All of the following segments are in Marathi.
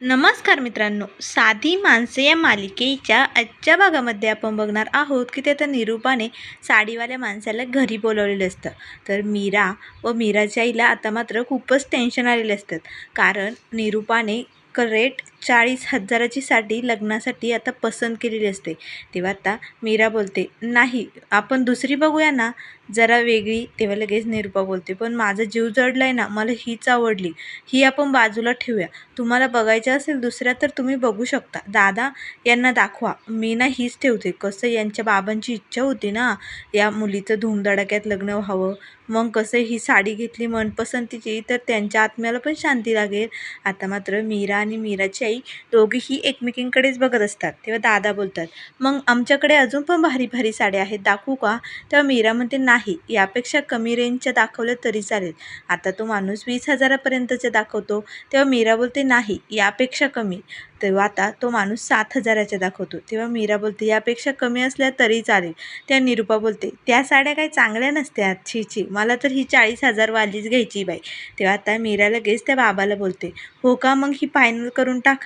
नमस्कार मित्रांनो साधी माणसे या मालिकेच्या आजच्या भागामध्ये आपण बघणार आहोत की ते तर निरूपाने साडीवाल्या माणसाला घरी बोलवलेलं असतं. तर मीरा व मीराच्या आईला आता मात्र खूपच टेन्शन आलेलं असतं. कारण निरूपाने करेट चाळीस हजाराची साडी लग्नासाठी आता पसंत केलेली असते. तेव्हा आता मीरा बोलते नाही आपण दुसरी बघूया ना. जरा वेगळी तेव्हा लगेच निरूपा बोलते पण माझा जीव जडला आहे ना मला हीच आवडली. ही आपण बाजूला ठेवूया. तुम्हाला बघायचं असेल दुसऱ्या तर तुम्ही बघू शकता. दादा यांना दाखवा. मी ना हीच ठेवते. कसं यांच्या बाबांची इच्छा होती ना या मुलीचं धूमधडाक्यात लग्न व्हावं. मग कसं ही साडी घेतली मनपसंतीची तर त्यांच्या आत्म्याला पण शांती लागेल. आता मात्र मीरा आणि मीराची आई दोघीही एकमेकींकडेच बघत असतात. तेव्हा दादा बोलतात मग आमच्याकडे अजून पण भारी भारी साड्या आहेत दाखवू का? तेव्हा मीरा म्हणते नाही यापेक्षा कमी रेंजच्या दाखवल्या तरी चालेल. आता तो माणूस वीस हजारापर्यंतचे दाखवतो. तेव्हा मीरा बोलते नाही यापेक्षा कमी. तेव्हा आता तो माणूस सात हजाराच्या दाखवतो. तेव्हा मीरा बोलते यापेक्षा कमी असल्या तरी चालेल. त्या निरूपा बोलते त्या साड्या काही चांगल्या नसत्या छी छी मला तर ही चाळीस हजारवालीच घ्यायची बाई. तेव्हा आता मीरा लगेच त्या बाबाला बोलते हो का मग ही फायनल करून टाक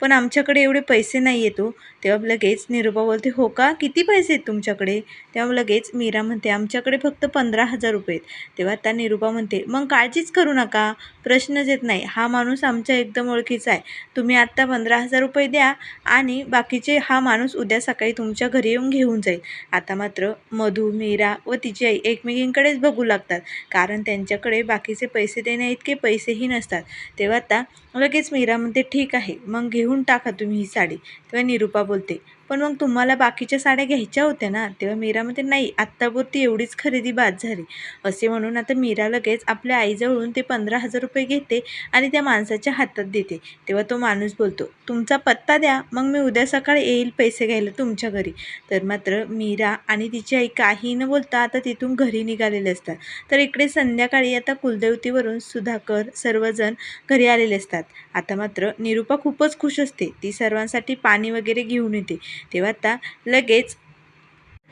पण आमच्याकडे एवढे पैसे नाही येतो तेव्हा लगेच निरूपा बोलते हो का? किती पैसे आहेत तुमच्याकडे? तेव्हा लगेच मीरा म्हणते आमच्याकडे फक्त पंधरा हजार रुपये आहेत. तेव्हा त्या निरूपा म्हणते मग काळजीच करू नका. प्रश्नच येत नाही. हा माणूस आमच्या एकदम ओळखीचा आहे. तुम्ही आत्ता पंधरा हजार रुपये द्या आणि बाकीचे हा माणूस उद्या सकाळी तुमच्या घरी येऊन घेऊन जाईल. आता मात्र मधू मीरा व तिची आई एकमेकींकडेच बघू लागतात कारण त्यांच्याकडे बाकीचे पैसे देण्या इतके पैसेही नसतात. तेव्हा आता लगेच मीरा म्हणते ठीक आहे. मग घेऊन टाका तुम्ही ही साडी. तेव्हा निरूपा बोलते पण मग तुम्हाला बाकीच्या साड्या घ्यायच्या होत्या ना तेव्हा मीरा म्हणते नाही आत्तापुरती एवढीच खरेदी बाद झाली. असे म्हणून आता मीरा लगेच आपल्या आईजवळून ते पंधरा हजार रुपये घेते आणि त्या माणसाच्या हातात देते. तेव्हा तो माणूस बोलतो तुमचा पत्ता द्या मग मी उद्या सकाळी येईल पैसे घ्यायला तुमच्या घरी. तर मात्र मीरा आणि तिची आई काही न बोलता आता तिथून घरी निघालेले असतात. तर इकडे संध्याकाळी आता कुलदेवतीवरून सुधाकर सर्वजण घरी आलेले असतात. आता मात्र निरूपा खूपच खुश असते. ती सर्वांसाठी पाणी वगैरे घेऊन येते. तेव्हा आता लगेच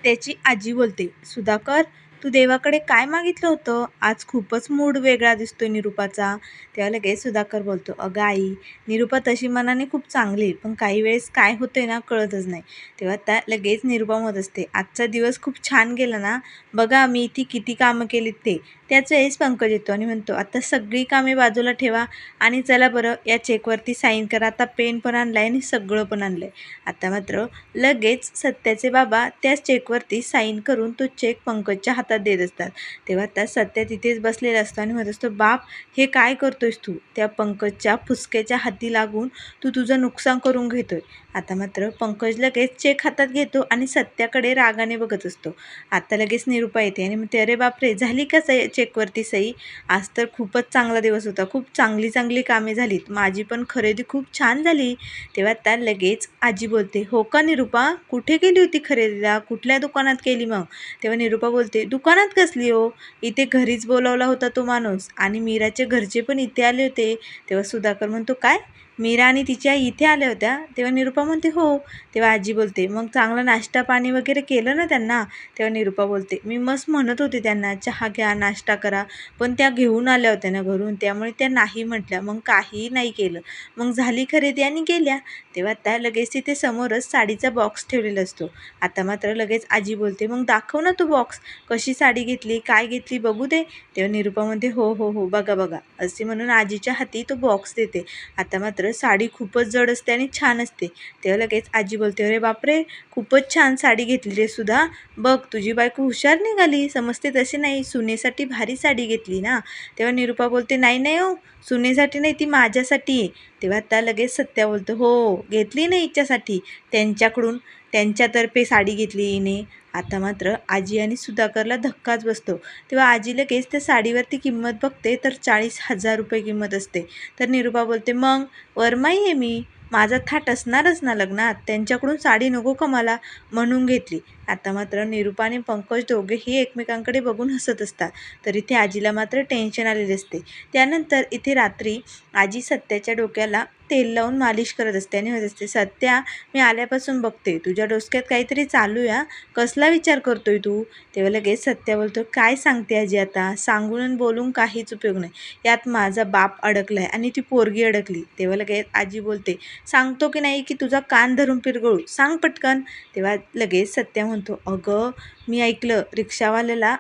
त्याची आजी बोलते सुधाकर तू देवाकडे काय मागितलं होतं? आज खूपच मूड वेगळा दिसतोय निरूपाचा. तेव्हा लगेच सुधाकर बोलतो अगं आई निरूपा तशी मनाने खूप चांगली पण काही वेळेस काय होतंय ना कळतच नाही. तेव्हा त्या लगेच निरूपा मत असते आजचा दिवस खूप छान गेला ना. बघा मी इथे किती कामं केलीत ते. त्याच वेळेस पंकज येतो आणि म्हणतो आता सगळी कामे बाजूला ठेवा आणि चला बरं या चेकवरती साईन करा. आता पेन पण आणलं आहे आणि सगळं पण आणलं आहे आता मात्र लगेच सत्याचे बाबा त्याच चेकवरती साईन करून तो चेक पंकजच्या हातात देत असतात. तेव्हा त्या सत्या तिथेच बसलेला असतो आणि म्हणत असतो बाप हे काय करतोयस तू? त्या पंकजच्या फुसक्याच्या हाती लागून तू तुझं नुकसान करून घेतोय. आता मात्र पंकज लगेच चेक हातात घेतो आणि सत्याकडे रागाने बघत असतो. आता लगेच निरुपा येते आणि म्हणते अरे बापरे झाली का चेकवरती सही आज तर खूपच चांगला दिवस होता. खूप चांगली चांगली कामे झालीत. माझी पण खरेदी खूप छान झाली. तेव्हा त्या लगेच आजी बोलते हो का निरूपा? कुठे गेली होती खरेदीला? कुठल्या दुकानात केली मग? तेव्हा निरूपा बोलते दुकानात कसली हो? इथे घरीच बोलावला होता तो माणूस आणि मीराचे घरचे पण इथे आले होते. तेव्हा सुधाकर म्हणतो काय? मीरा आणि तिची आई इथे आल्या होत्या. तेव्हा निरूपा म्हणते हो. तेव्हा आजी बोलते मग चांगला नाश्ता पाणी वगैरे केलं ना त्यांना? तेव्हा निरूपा बोलते मी मस्त म्हणत होते त्यांना चहा घ्या नाश्ता करा. पण त्या घेऊन आल्या होत्या ना घरून त्यामुळे त्या नाही म्हटल्या. मग काहीही नाही केलं. मग झाली खरेदी आणि गेल्या. तेव्हा त्या लगेच तिथे समोरच साडीचा बॉक्स ठेवलेला असतो. आता मात्र लगेच आजी बोलते मग दाखव ना तो बॉक्स कशी साडी घेतली? काय घेतली? बघू दे. तेव्हा निरूपा म्हणते हो हो हो. बघा बघा. असे म्हणून आजीच्या हाती तो बॉक्स देते. आता मात्र साडी खूपच जड असते आणि छान असते. तेव्हा लगेच आजी बोलते अरे बापरे खूपच छान साडी घेतली रे सुद्धा बघ तुझी बायको हुशार निघाली. समजते तसे नाही सुनेसाठी भारी साडी घेतली ना. तेव्हा निरूपा बोलते नाही नाही हो सुनेसाठी नाही ती माझ्यासाठी आहे. तेव्हा त्या लगेच सत्या बोलतो हो घेतली नाही हिच्यासाठी. त्यांच्याकडून त्यांच्यातर्फे साडी घेतली हिने. आता मात्र आजी आणि सुधाकरला धक्काच बसतो. तेव्हा आजी लगेच त्या साडीवरती किंमत बघते तर चाळीस हजार रुपये किंमत असते. तर निरूपा बोलते मग वरमाई आहे मी. माझा थाट असणारच ना लग्नात? त्यांच्याकडून साडी नको का मला? म्हणून घेतली. आता मात्र निरूपा आणि पंकज दोघेही एकमेकांकडे बघून हसत असतात. तर इथे आजीला मात्र टेन्शन आलेले असते. त्यानंतर इथे रात्री आजी सत्याच्या डोक्याला तेल लावून मालिश करत असते आणि म्हणत असते सत्या मी आल्यापासून बघते. तुझ्या डोसक्यात काहीतरी चालू या कसला विचार करतोय तू? तेव्हा लगेच सत्या बोलतो काय सांगते आजी आता? सांगून बोलून काहीच उपयोग नाही. यात माझा बाप अडकलाय आणि ती पोरगी अडकली. तेव्हा लगेच आजी बोलते सांगतो की नाही की तुझा कान धरून पिरगळू? सांग पटकन. तेव्हा लगेच सत्या म्हणतो अगं मी ऐकलं रिक्षावाल्याला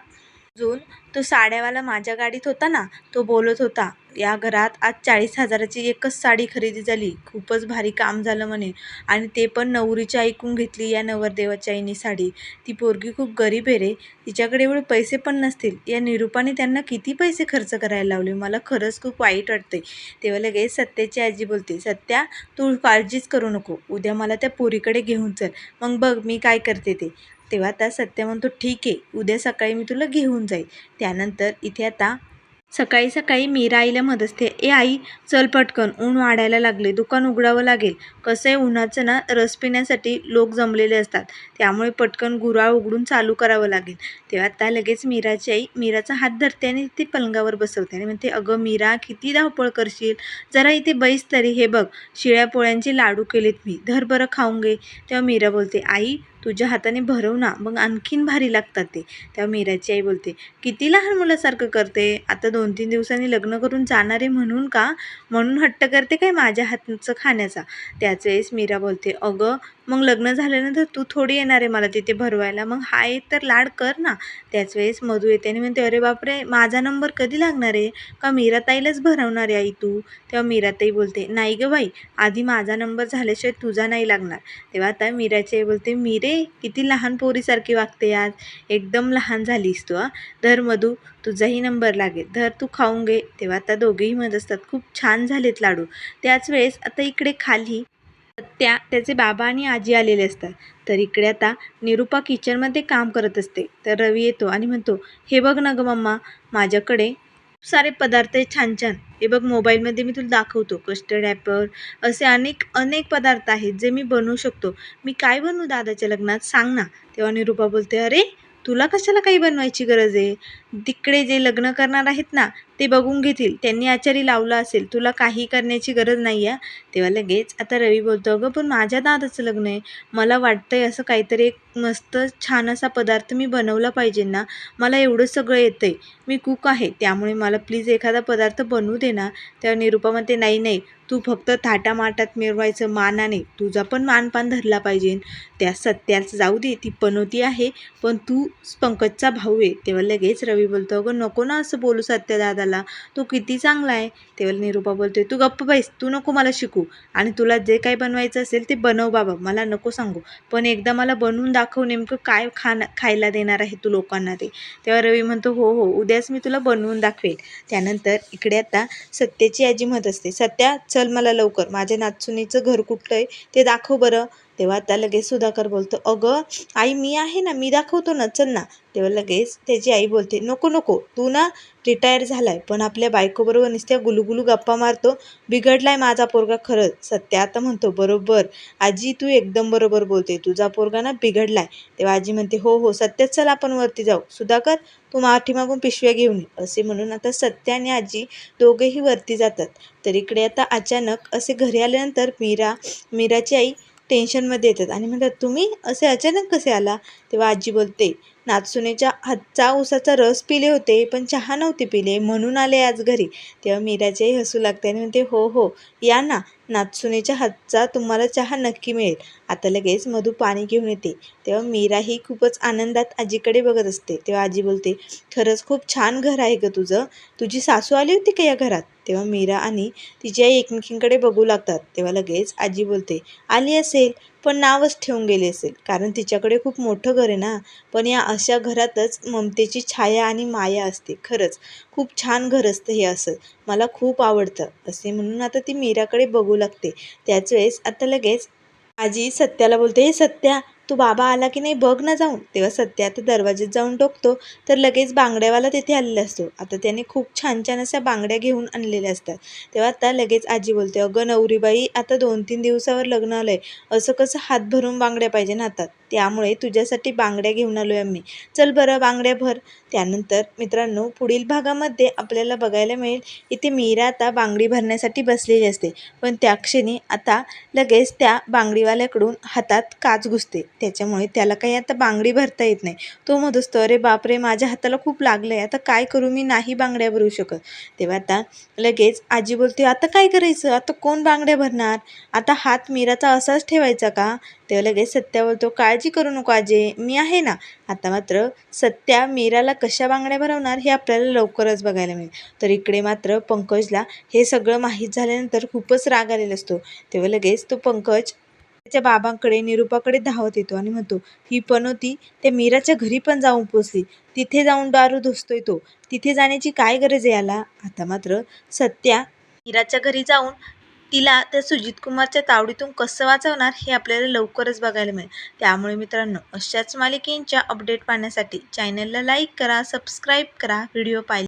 अजून तो साड्यावाला माझ्या गाडीत होता ना तो बोलत होता या घरात आज चाळीस हजाराची एकच साडी खरेदी झाली खूपच भारी काम झालं म्हणे. आणि ते पण नवरीच्या ऐकून घेतली या नवरदेवाच्या आईने साडी. ती पोरगी खूप गरीब आहे रे तिच्याकडे एवढे पैसे पण नसतील. या निरूपाने त्यांना किती पैसे खर्च करायला लावले? मला खरंच खूप वाईट वाटते तेव्हा लगेच सत्याची आजी बोलते सत्या तू काळजीच करू नको. उद्या मला त्या पोरीकडे घेऊन चल. मग बघ मी काय करते ते. तेव्हा आता सत्य म्हणतो ठीक आहे उद्या सकाळी मी तुला घेऊन जाईल. त्यानंतर इथे आता सकाळी सकाळी मीरा आईला मदत असते ए आई चल पटकन ऊन वाढायला लागले दुकान उघडावं लागेल. कसं आहे उन्हाचं ना रस पिण्यासाठी लोक जमलेले असतात. त्यामुळे पटकन गुराळ उघडून चालू करावं लागेल. तेव्हा आता लगेच मीराची आई मीराचा हात धरते आणि ती पलंगावर बसवते आणि म्हणते अगं मीरा किती धावपळ करशील? जरा इथे बैस तरी हे बघ. शिळ्या पोळ्यांचे लाडू केलेत मी. धर बरं खाऊन घे. तेव्हा मीरा बोलते आई तुझ्या हाताने भरव ना मग आणखीन भारी लागतात ते. तेव्हा मीराची आई बोलते किती लहान मुलासारखं करते? आता दोन तीन दिवसांनी लग्न करून जाणार आहे म्हणून का? म्हणून हट्ट करते काय माझ्या हातचं खाण्याचा? त्याच वेळेस मीरा बोलते अगं मग लग्न झाल्यानंतर तू थोडी येणार आहे मला तिथे भरवायला. मग हा एक तर लाड कर ना. त्याच वेळेस मधू येते आणि म्हणते अरे बापरे माझा नंबर कधी लागणार आहे? का मीराताईलाच भरवणार आहे आई तू? तेव्हा मीराताई बोलते नाही गं बाई आधी माझा नंबर झाल्याशिवाय तुझा नाही लागणार. तेव्हा आता मीराची आई बोलते मीरे किती लहान पोरीसारखी वागते आज. एकदम लहान झालीस तू हा. धर मधू तुझाही नंबर लागेल. धर तू खाऊन घे. तेव्हा आता दोघेही म्हणत असतात खूप छान झालेत लाडू. त्याच वेळेस आता इकडे खाली त्या त्याचे बाबा आणि आजी आलेले असतात. तर इकडे आता निरूपा किचनमध्ये काम करत असते. तर रवी येतो आणि म्हणतो हे बघ ना गं मम्मा माझ्याकडे खूप सारे पदार्थ आहेत छान छान. हे बघ मोबाईलमध्ये मी तुला दाखवतो. कस्टर्ड ॲपर असे अनेक अनेक पदार्थ आहेत जे मी बनवू शकतो. मी काय बनवू दादाच्या लग्नात? सांग ना. तेव्हा निरूपा बोलते अरे तुला कशाला काही बनवायची गरज आहे? तिकडे जे लग्न करणार आहेत ना ते बघून घेतील. त्यांनी आचारी लावला असेल तुला काही करण्याची गरज नाही आहे तेव्हा लगेच आता रवी बोलतो अगं पण माझ्या दादाचं लग्न आहे. मला वाटतंय असं काहीतरी एक मस्त छान असा पदार्थ मी बनवला पाहिजे ना. मला एवढं सगळं येतं आहे मी कुक आहे. त्यामुळे मला प्लीज एखादा पदार्थ बनवू दे ना. तेव्हा निरूपामध्ये म्हणते नाही नाही. तू फक्त थाटामाटात मिरवायचं मानाने तुझा पण मानपान धरला पाहिजे. त्या सत्याच जाऊ दे. ती पनोती आहे पण तू पंकजचा भाऊ आहे. तेव्हा लगेच रवी बोलतो अगं नको ना असं बोलू सत्या दादाला तो किती चांगला आहे. तेव्हा निरूपा बोलते तू गप्प बैस तू नको मला शिकू. आणि तुला जे काही बनवायचं असेल ते बनव बाबा मला नको सांगू. पण एकदा मला बनवून दाखव नेमकं काय खाणं खायला देणार आहे तू लोकांना ते. तेव्हा रवी म्हणतो हो हो उद्याच मी तुला बनवून दाखवेल. त्यानंतर इकडे आता सत्याची आजी म्हणत असते सत्या चल मला लवकर. माझ्या नाचुनीचं घर कुठलं आहे ते दाखव बरं. तेव्हा आता लगेच सुधाकर बोलतो अगं आई मी आहे ना मी दाखवतो ना चल ना. तेव्हा लगेच त्याची आई बोलते नको नको तू ना रिटायर झालाय पण आपल्या बायकोबरोबर नुसत्या गुलुगुलू गप्पा मारतो बिघडलाय माझा पोरगा खरंच. सत्या आता म्हणतो बरोबर आजी तू एकदम बरोबर बोलते तुझा पोरगा ना बिघडलाय. तेव्हा आजी म्हणते हो हो सत्या चल आपण वरती जाऊ. सुधाकर तू मागून पिशव्या घेऊन ये. असे म्हणून आता सत्या आणि आजी दोघेही वरती जातात. तर इकडे आता अचानक असे घरी आल्यानंतर मीरा मीराची आई टेन्शनमध्ये येतात. आणि म्हणतात तुम्ही असे अचानक कसे आला? तेव्हा आजी बोलते नाचुनेच्या हातचा उसाचा रस पिले होते पण चहा नव्हते पिले म्हणून आले आज घरी. तेव्हा मीराच्याही हसू लागते आणि म्हणते हो हो या ना नाचसुनेच्या हातचा तुम्हाला चहा नक्की मिळेल. आता लगेच मधू पाणी घेऊन येते. तेव्हा मीरा ही खूपच आनंदात आजीकडे बघत असते. तेव्हा आजी बोलते खरंच खूप छान घर आहे गं तुझं. तुझी सासू आली होती का या घरात? तेव्हा मीरा आणि तिची आई एकमेकींकडे बघू लागतात. तेव्हा लगेच आजी बोलते आली असेल पण नावच ठेवून गेली असेल. कारण तिच्याकडे खूप मोठं घर आहे ना. पण या अशा घरातच ममतेची छाया आणि माया असते. खरंच खूप छान घर असतं हे असं. मला खूप आवडतं. असे म्हणून आता ती मीराकडे बघू लागते. त्याच वेळेस आता लगेच आजी सत्याला बोलते हे सत्या तू बाबा आला की नाही बघ ना जाऊन. तेव्हा सत्या आता दरवाजेत जाऊन टोकतो तर लगेच बांगड्यावाला तिथे आलेला असतो. आता त्याने खूप छान छान अशा बांगड्या घेऊन आणलेल्या असतात. तेव्हा आता लगेच आजी बोलते अगं नवरीबाई आता दोन तीन दिवसावर लग्न आलं आहे असं कसं हात भरून बांगड्या पाहिजे ना हातात? त्यामुळे तुझ्यासाठी बांगड्या घेऊन आलो आहे आम्ही. चल बरं बांगड्या भर. त्यानंतर मित्रांनो पुढील भागामध्ये आपल्याला बघायला मिळेल इथे मीरा आता बांगडी भरण्यासाठी बसलेली असते. पण त्या क्षणी आता लगेच त्या बांगडीवाल्याकडून हातात काच घुसते. त्याच्यामुळे त्याला काही आता बांगडी भरता येत नाही. तो म्हणत असतो अरे बापरे माझ्या हाताला खूप लागलं आहे आता काय करू मी? नाही बांगड्या भरू शकत. तेव्हा आता लगेच आजी बोलते आता काय करायचं? आता कोण बांगड्या भरणार? आता हात मीराचा असाच ठेवायचा का? तेव्हा लगेच सत्या बोलतो काय काळजी करू नको आजे मी आहे ना. आता मात्र सत्या मीराला कशा बांगड्या भरवणार हे आपल्याला लवकरच बघायला मिळेल. तर इकडे मात्र पंकजला हे सगळं माहीत झाल्यानंतर खूपच राग आलेला असतो. तेव्हा लगेच तो पंकज त्याच्या बाबांकडे निरूपाकडे धावत येतो आणि म्हणतो ही पनोती त्या मीराच्या घरी पण जाऊन पोचली. तिथे जाऊन दारू धुसतोय तो. तिथे जाण्याची काय गरज आहे याला? आता मात्र सत्या मीराच्या घरी जाऊन तिला त्या सुजित कुमारच्या तावडीतून कसं वाचवणार हे आपल्याला लवकरच बघायला मिळेल. त्यामुळे मित्रांनो अशाच मालिकेंच्या अपडेट पाहण्यासाठी चॅनलला लाईक करा सबस्क्राईब करा व्हिडिओ पाहिजे